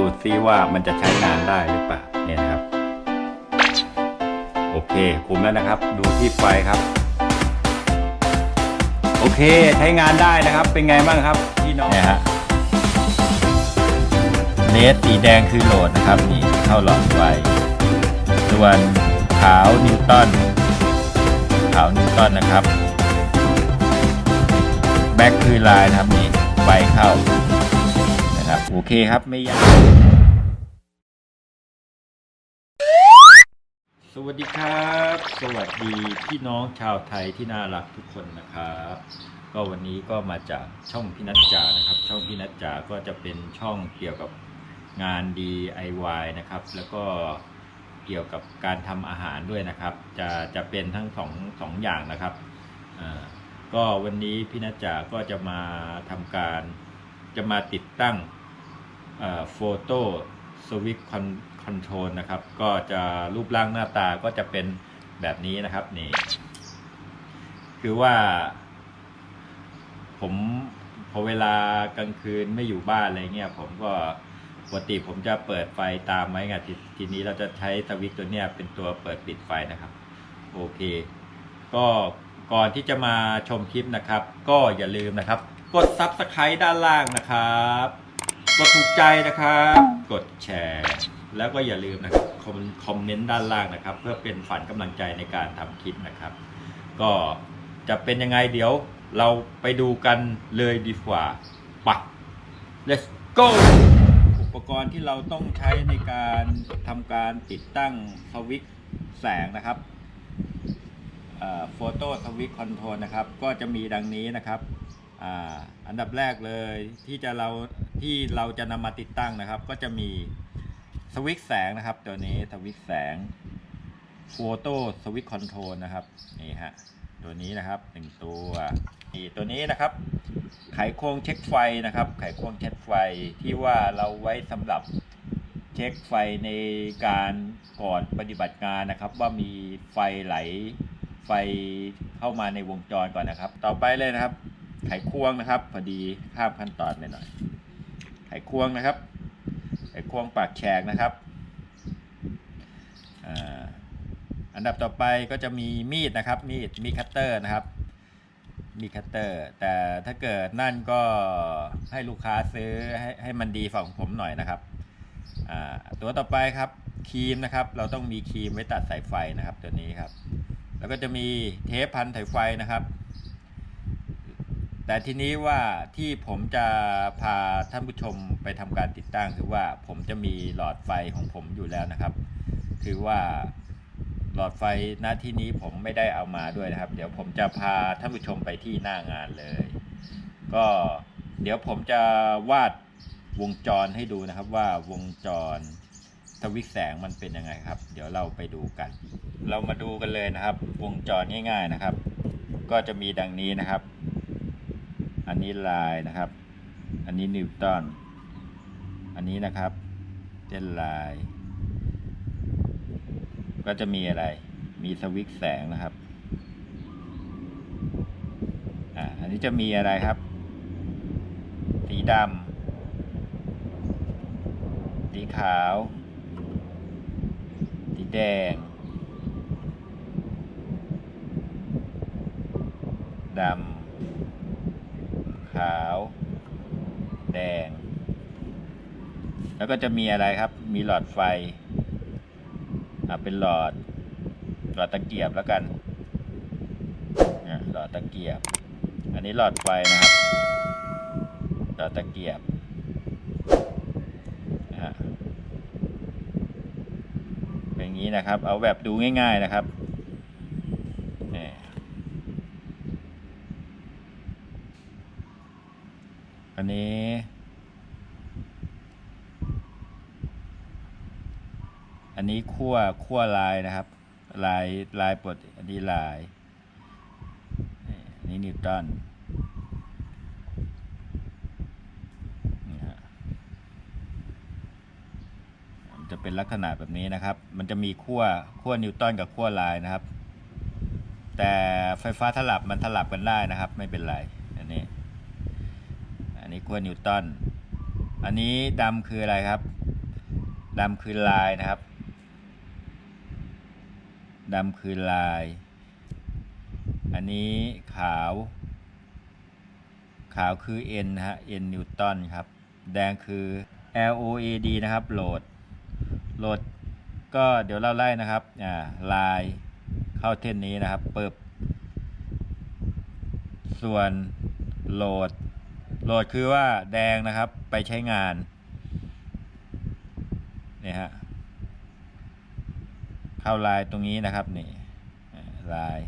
ดูซิว่ามันจะใช้งานได้หรือเปล่าเนี่ยนะครับ โอเคคุมแล้วนะครับ ดูที่ไฟครับ โอเคใช้งานได้นะครับ เป็นไงบ้างครับพี่น้องเนี่ยฮะเลสสีแดงคือโหลดนะครับนี่เข้าหลอดไฟส่วนขาวนิวตันขาวนิวตันนะครับแบ็คคือลายนะครับนี่ไฟเข้า โอเคครับไม่ยาก สวัสดีครับ สวัสดีพี่น้องชาวไทยที่น่ารักทุกคนนะครับ ก็วันนี้ก็มาจากช่องพี่นัทจ่านะครับ ช่องพี่นัทจ่าก็จะเป็นช่องเกี่ยวกับงาน DIY นะครับ แล้วก็เกี่ยวกับการทำอาหารด้วยนะครับ จะจะเป็นทั้งสองสองอย่างนะครับก็วันนี้พี่นัทจ่าก็จะมาทำการจะมาติดตั้ง โฟโต้สวิตคอนคอนโทรลนะครับ ก็จะรูปร่างหน้าตาก็จะเป็นแบบนี้นะครับนี่คือว่า ผมพอเวลากลางคืนไม่อยู่บ้านอะไรเงี้ยผมก็ปกติผมจะเปิดไฟตามไว้ไงททีนี้เราจะใช้สวิตช์ตัวเนี้ยเป็นตัวเปิดปิดไฟนะครับโอเค ก็ก่อนที่จะมาชมคลิปนะครับ ก็อย่าลืมนะครับ กด Subscribe ด้านล่างนะครับ กดถูกใจนะครับ กดแชร์ แล้วก็อย่าลืมนะครับคอมคอมเมนต์ด้านล่างนะครับ เพื่อเป็นฝันกำลังใจในการทำคลิปนะครับ ก็จะเป็นยังไงเดี๋ยวเราไปดูกันเลยดีกว่าปัก let's go อุปกรณ์ที่เราต้องใช้ในการทำการติดตั้งสวิตช์แสงนะครับโฟโต้สวิตช์คอนโทรลนะครับ ก็จะมีดังนี้นะครับอ่าอันดับแรกเลยที่จะเรา ที่เราจะนำมาติดตั้งนะครับ ก็จะมีสวิตช์แสงนะครับ ตัวนี้สวิตช์แสงโฟโต้สวิตช์คอนโทรลนะครับนี่ฮะตัวนี้นะครับหนึ่งตัวนี่ตัวนี้นะครับ ไขควงเช็คไฟนะครับ ไขควงเช็คไฟที่ว่าเราไว้สำหรับเช็คไฟในการก่อนปฏิบัติงานนะครับ ว่ามีไฟไหลไฟเข้ามาในวงจรก่อนนะครับ ต่อไปเลยนะครับ ไขควงนะครับ พอดีข้ามขั้นตอนไปหน่อย ไขควงนะครับ ไขควงปากแฉกนะครับอันดับต่อไปก็จะมีมีดนะครับ มีด มีคัตเตอร์นะครับ มีคัตเตอร์ แต่ถ้าเกิดนั่นก็ให้ลูกค้าซื้อให้ให้มันดีฝั่งผมหน่อยนะครับตัวต่อไปครับครีมนะครับ เราต้องมีครีมไว้ตัดสายไฟนะครับตัวนี้ครับ แล้วก็จะมีเทปพันสายไฟนะครับ แต่ทีนี้ว่าที่ผมจะพาท่านผู้ชมไปทำการติดตั้งคือว่าผมจะมีหลอดไฟของผมอยู่แล้วนะครับ คือว่าหลอดไฟณที่นี้ผมไม่ได้เอามาด้วยนะครับ เดี๋ยวผมจะพาท่านผู้ชมไปที่หน้างานเลย ก็เดี๋ยวผมจะวาดวงจรให้ดูนะครับว่าวงจรสวิตช์แสงมันเป็นยังไงครับ เดี๋ยวเราไปดูกัน เรามาดูกันเลยนะครับ วงจรง่าย ๆนะครับ ก็จะมีดังนี้นะครับ อันนี้ลายนะครับ อันนี้นิวตันอันนี้นะครับเส้นลาย ก็จะมีอะไร มีสวิตช์แสงนะครับอ่าอันนี้จะมีอะไรครับ สีดำสีขาว สีแดงดำาว แดง แล้วก็จะมีอะไรครับ มีหลอดไฟอ่าเป็นหลอด หลอดตะเกียบแล้วกันนี่หลอดตะเกียบ อันนี้หลอดไฟนะครับ หลอดตะเกียบนะฮะเป็นอย่างนี้นะครับ เอาแบบดูง่าย ๆนะครับนี่อั นี้ อันนี้ขั้วขั้วลายนะครับ ลายลายปลดอันนี้ลายนี่อันนี้นิวตันจะเป็นลักษณะแบบนี้นะครับ มันจะมีขั้วขั้วนิวตันกับขั้วลายนะครับ แต่ไฟฟ้าถลับมันถลับกันได้นะครับ ไม่เป็นไร อันนี้อันนี้ขั้วนิวตันอันนี้ดำคืออะไรครับดำคือลายนะครับดำคือลาย อันนี้ขาว ขาวคือ N นะฮะ N นิวตันครับ แดงคือ L O A D นะครับ โหลด โหลด ก็เดี๋ยวเราไล่นะครับ อ่า ลายเข้าเท่นนี้นะครับ เปิบ ส่วนโหลด โหลดคือว่าแดงนะครับไปใช้งานเนี่ยฮะเข้าลายตรงนี้นะครับนี่ลาย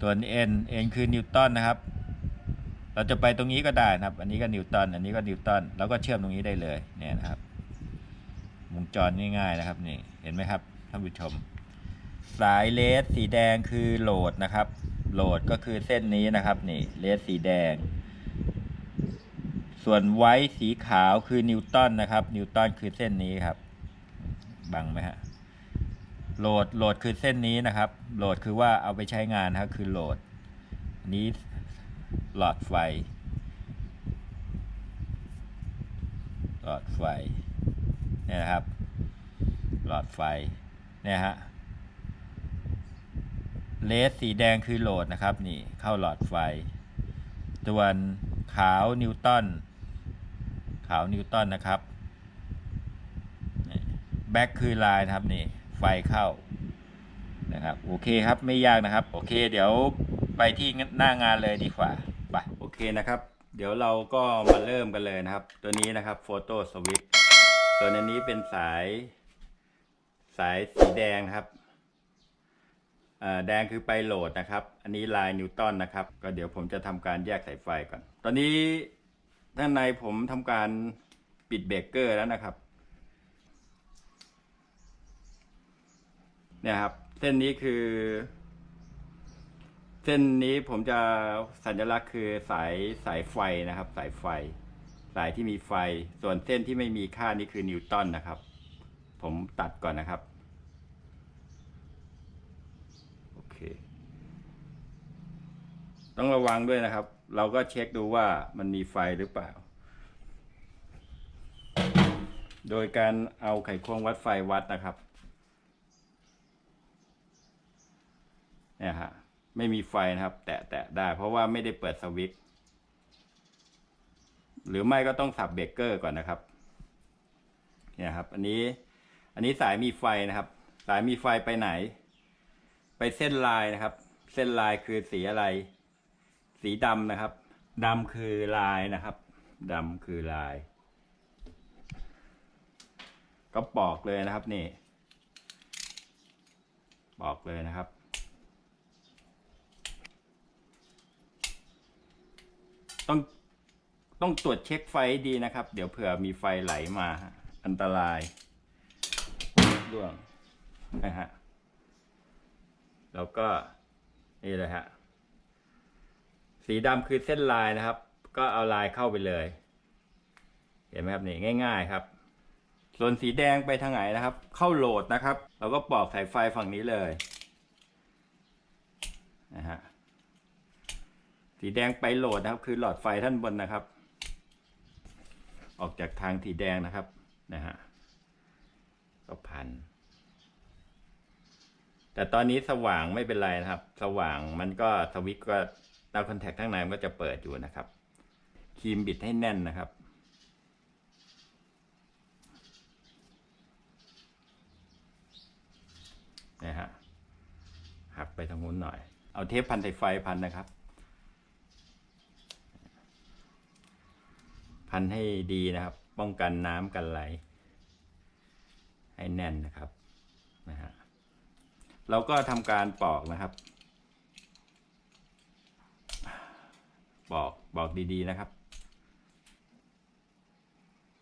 ส่วน n n คือนิวตันนะครับ เราจะไปตรงนี้ก็ได้นะครับ อันนี้ก็นิวตันอันนี้ก็นิวตันแล้วก็เชื่อมตรงนี้ได้เลยเนี่ยนะครับวงจรง่ายๆนะครับนี่เห็นไหมครับท่านผู้ชม สายเลสสีแดงคือโหลดนะครับ โหลดก็คือเส้นนี้นะครับนี่เลสสีแดง ส่วนไว้สีขาวคือนิวตันนะครับ นิวตันคือเส้นนี้ครับ บังไหมฮะโหลดโหลดคือเส้นนี้นะครับ โหลดคือว่าเอาไปใช้งานครับคือโหลดนนี้หลอดไฟ หลอดไฟเนี่ยนะครับ หลอดไฟเนี่ยฮะเลสสีแดงคือโหลดนะครับนี่เข้าหลอดไฟส่วนขาวนิวตัน ขาวนิวตันนะครับแบ็คคือลายนะครับนี่ไฟเข้านะครับโอเคครับไม่ยากนะครับ โอเค เดี๋ยวไปที่หน้างานเลยดีกว่าไปโอเคนะครับ เดี๋ยวเราก็มาเริ่มกันเลยนะครับ ตัวนี้นะครับโฟโต้สวิตตัวนี้เป็นสาย สายสีแดงครับอ่าแดงคือไปโหลดนะครับ อันนี้ลายนิวตันนะครับ ก็เดี๋ยวผมจะทำการแยกสายไฟก่อน ตอนนี้ ด้านในผมทำการปิดเบรกเกอร์แล้วนะครับ เนี่ยครับ เส้นนี้คือ เส้นนี้ผมจะสัญลักษณ์คือสายสายไฟนะครับ สายไฟ สายที่มีไฟ ส่วนเส้นที่ไม่มีค่านี่คือนิวตันนะครับ ผมตัดก่อนนะครับ โอเค ต้องระวังด้วยนะครับ เราก็เช็คดูว่ามันมีไฟหรือเปล่า โดยการเอาไขควงวัดไฟวัดนะครับ เนี่ยฮะ ไม่มีไฟนะครับ แตะแตะได้ เพราะว่าไม่ได้เปิดสวิตช์ หรือไม่ก็ต้องสับเบรกเกอร์ก่อนนะครับ เนี่ยครับ อันนี้ อันนี้สายมีไฟนะครับ สายมีไฟไปไหน ไปเส้นลายนะครับ เส้นลายคือสีอะไร สีดำนะครับดำคือลายนะครับดำคือลาย ก็ปอกเลยนะครับนี่ ปอกเลยนะครับ ต้องต้องตรวจเช็คไฟดีนะครับ เดี๋ยวเผื่อมีไฟไหลมาอันตรายร่วงนะฮะแล้วก็นี่เลยฮะ สีดำคือเส้นลายนะครับ ก็เอาลายเข้าไปเลย เห็นไหมครับนี่ง่าย ๆครับ ส่วนสีแดงไปทางไหนนะครับ เข้าโหลดนะครับ เราก็ปอกสายไฟฝั่งนี้เลยนะฮะสีแดงไปโหลดนะครับ คือหลอดไฟท่านบนนะครับ ออกจากทางสีแดงนะครับนะฮะก็พัน แต่ตอนนี้สว่างไม่เป็นไรนะครับ สว่างมันก็สวิตก็ ดาวคอนแทคข้างในมันก็จะเปิดอยู่นะครับ ครีมบิดให้แน่นนะครับ นะฮะ หักไปทางนู้นหน่อย เอาเทปพันสายไฟพันนะครับ พันให้ดีนะครับ ป้องกันน้ำกันไหล ให้แน่นนะครับ นะฮะเราก็ทำการปอกนะครับ บอกบอกดีๆนะครับ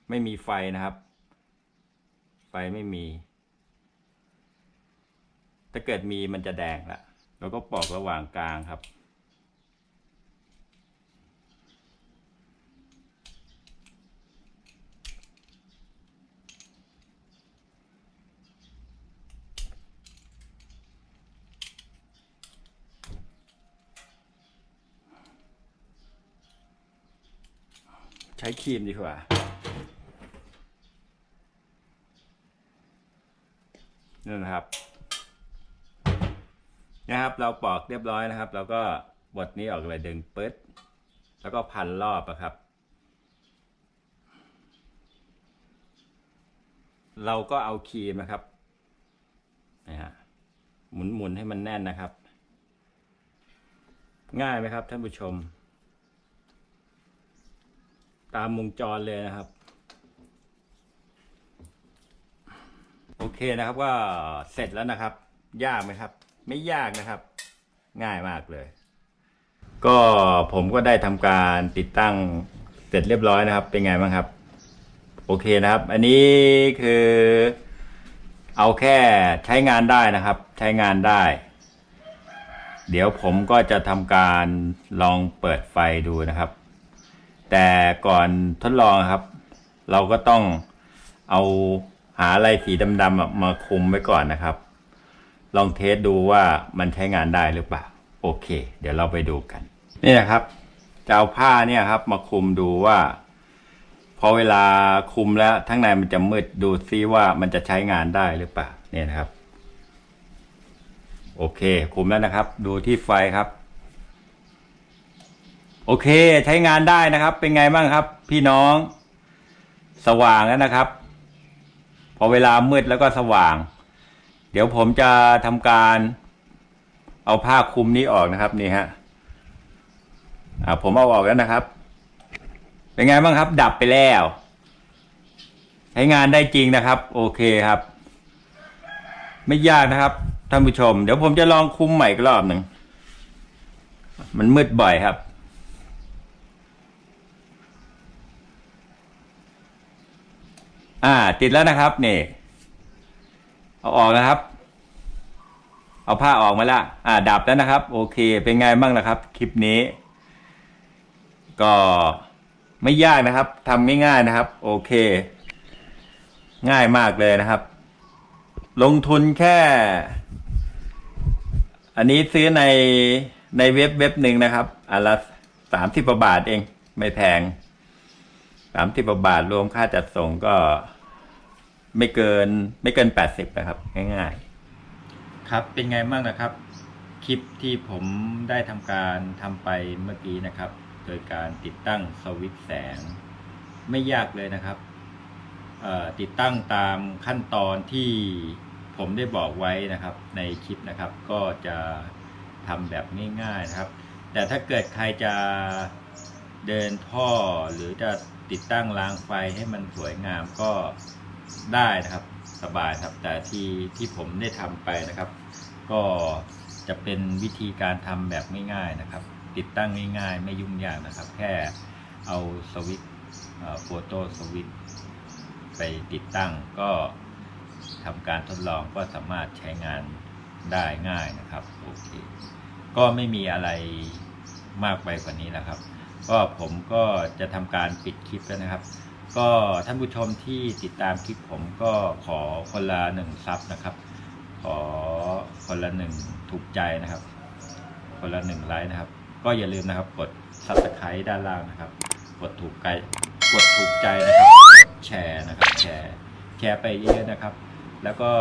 ไม่มีไฟนะครับ ไฟไม่มี ถ้าเกิดมีมันจะแดงละเราก็ปอกระหว่างกลางครับ ใช้ครีมดีกว่า นี่นะครับ นะครับ เราปอกเรียบร้อยนะครับ เราก็บดนี้ออกเลยดึงปึ๊ด แล้วก็พันรอบอะครับ เราก็เอาครีมนะครับนะฮะหมุนหมุนๆให้มันแน่นนะครับ ง่ายไหมครับท่านผู้ชม ตามวงจรเลยนะครับ โอเคนะครับก็เสร็จแล้วนะครับ ยากไหมครับ ไม่ยากนะครับ ง่ายมากเลย ก็ผมก็ได้ทำการติดตั้งเสร็จเรียบร้อยนะครับ เป็นไงบ้างครับ โอเคนะครับ อันนี้คือ เอาแค่ใช้งานได้นะครับ ใช้งานได้ เดี๋ยวผมก็จะทำการลองเปิดไฟดูนะครับ แต่ก่อนทดลองครับ เราก็ต้องเอาหาอะไรสีดำๆมาคุมไว้ก่อนนะครับ ลองเทสดูว่ามันใช้งานได้หรือเปล่า โอเค เดี๋ยวเราไปดูกัน นี่นะครับจะเอาผ้าเนี่ยครับ มาคุมดูว่าพอเวลาคุมแล้วทั้งในมันจะมืดดูซิว่ามันจะใช้งานได้หรือเปล่าเนี่ยนะครับ โอเค คุมแล้วนะครับ ดูที่ไฟครับ โอเค ใช้งานได้นะครับ เป็นไงบ้างครับ พี่น้องสว่างแล้วนะครับ พอเวลามืดแล้วก็สว่าง เดี๋ยวผมจะทำการเอาผ้าคลุมนี้ออกนะครับนี่ฮะอ่าผมเอาออกแล้วนะครับ เป็นไงบ้างครับ ดับไปแล้ว ใช้งานได้จริงนะครับ โอเคครับ ไม่ยากนะครับท่านผู้ชม เดี๋ยวผมจะลองคุมใหม่อีกรอบหนึ่งมันมืดบ่อยครับ อ่า ติดแล้วนะครับนี่เอาออกนะครับ เอาผ้าออกมาล้วอ่า ดับแล้วนะครับ โอเค เป็นไงบ้างนะครับ คลิปนี้ ก็ไม่ยากนะครับทำง่ายๆนะครับ โอเค ง่ายมากเลยนะครับ ลงทุนแค่ อันนี้ซื้อในในเว็บเว็บหนึ่งนะครับอันละสามสิบบาทเอง ไม่แพงสามสิบบาทรวมค่าจัดส่งก็ ไม่เกินไม่เกินแปดสิบนะครับ ง่ายๆ ครับเป็นไงบ้างนะครับ คลิปที่ผมได้ทำการทำไปเมื่อกี้นะครับ โดยการติดตั้งสวิตช์แสง ไม่ยากเลยนะครับ ติดตั้งตามขั้นตอนที่ผมได้บอกไว้นะครับ ในคลิปนะครับ ก็จะทำแบบง่ายๆนะครับ แต่ถ้าเกิดใครจะเดินท่อหรือจะติดตั้งรางไฟให้มันสวยงามก็ ได้นะครับสบายครับ แต่ที่ที่ผมได้ทำไปนะครับ ก็จะเป็นวิธีการทำแบบง่ายๆนะครับ ติดตั้งง่ายๆ ไม่ยุ่งยากนะครับ แค่เอาสวิตโฟโต้สวิตไปติดตั้งก็ทำการทดลองก็สามารถใช้งานได้ง่ายนะครับโอเคก็ไม่มีอะไรมากไปกว่านี้นะครับ ก็ผมก็จะทำการปิดคลิปแล้วนะครับ ก็ท่านผู้ชมที่ติดตามคลิปผมก็ขอคนละหนึ่งซับนะครับ ขอคนละหนึ่งถูกใจนะครับ คนละหนึ่งไลค์นะครับ ก็อย่าลืมนะครับ กด subscribe ด้านล่างนะครับ กดถูกใจกดถูกใจนะครับแชร์นะครับแชร์แชร์ไปเยอะๆนะครับ แล้วก็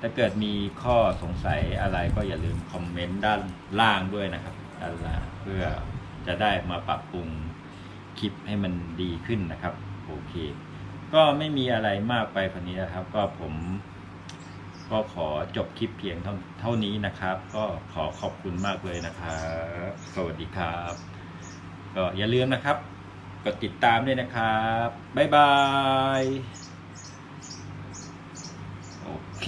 ถ้าเกิดมีข้อสงสัยอะไรก็อย่าลืมคอมเมนต์ด้านล่างด้วยนะครับด้านล่างเพื่อจะได้มาปรับปรุงคลิปให้มันดีขึ้นนะครับ โอเค ก็ไม่มีอะไรมากไปกว่านี้นะครับ ก็ผมก็ขอจบคลิปเพียงเท่าเท่านี้นะครับ ก็ขอขอบคุณมากเลยนะครับ สวัสดีครับ ก็อย่าลืมนะครับ กดติดตามด้วยนะครับ บ๊ายบาย โอเค